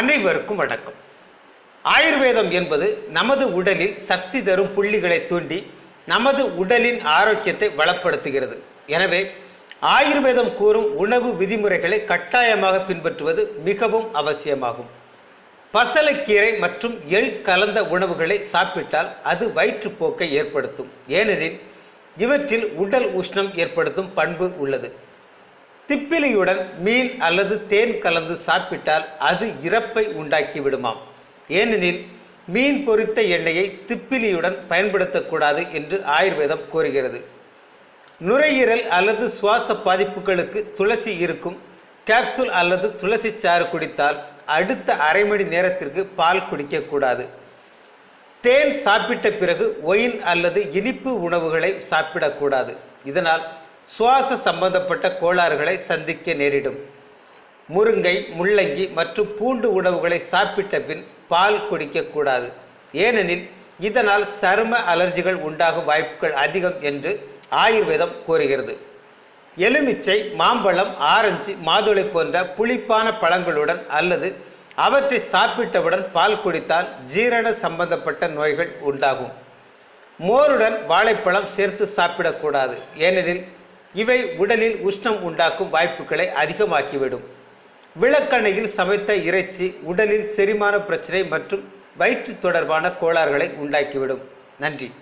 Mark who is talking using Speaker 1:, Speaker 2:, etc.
Speaker 1: அனைவருக்கும் வணக்கம். ஆயுர்வேதம் என்பது நமது உடலில் சக்தி தரும் புள்ளிகளை தூண்டி நமது உடலின் ஆரோக்கியத்தை வளப்படுத்துகிறது. எனவே ஆயுர்வேதம் கூறும் உணவு விதிமுறைகளை கட்டாயமாக பின்பற்றுவது மிகவும் அவசியமாகும். பசலைக்கீரை மற்றும் எள் கலந்த உணவுகளை சாப்பிட்டால் அது வயிற்றுப்போக்கை ஏற்படுத்தும். ஏனெனில் இவற்றில் உடல் உஷ்ணம் ஏற்படுத்தும் பண்பு உள்ளது. திப்பிலியுடன் மீன் அல்லது தேன் கலந்து சாப்பிட்டால் அது இறப்பை உண்டாக்கி விடுமாம் ஏனெனில் மீன் பொரித்த எண்ணெயை திப்பிலியுடன் பயன்படுத்தக்கூடாது என்று ஆயுர்வேதம் கூறுகிறது. நுரையீரல் அல்லது சுவாச பாதிப்புகளுக்கு துளசி இருக்கும். கேப்சூல் அல்லது துளசி சாறு குடித்தால் அடுத்த அரை மணி நேரத்திற்கு பால் குடிக்கக்கூடாது. தேன் சாப்பிட்ட பிறகு ஒயின் அல்லது இனிப்பு உணவுகளை சாப்பிடக்கூடாது. இதனால் சுவாச சம்பந்தப்பட்ட கோளாறுகளை சந்திக்க நேரிடும். முருங்கை முள்ளங்கி மற்றும் பூண்டு உணவுகளை சாப்பிட்ட பின் பால் குடிக்கக்கூடாது ஏனெனில் இதனால் சரும அலர்ஜிகள் உண்டாகும் வாய்ப்புகள் அதிகம் என்று ஆயுர்வேதம் கூறுகிறது. எலுமிச்சை மாம்பழம் ஆரஞ்சு மாதுளை போன்ற புளிப்பான பழங்களுடன் அல்லது அவற்றை சாப்பிட்டவுடன் பால் குடித்தால் ஜீரண சம்பந்தப்பட்ட நோய்கள் உண்டாகும். மோருடன் வாழைப்பழம் சேர்த்து சாப்பிடக்கூடாது. ஏனெனில் இவை உடலில் உஷ்ணம் உண்டாக்கும் வாய்ப்புகளை அதிகமாக்கிவிடும். விளக்கணையில் சமைத்த இறைச்சி உடலில் செரிமான பிரச்சனை மற்றும் வயிற்று தொடர்பான கோளாறுகளை உண்டாக்கிவிடும். நன்றி.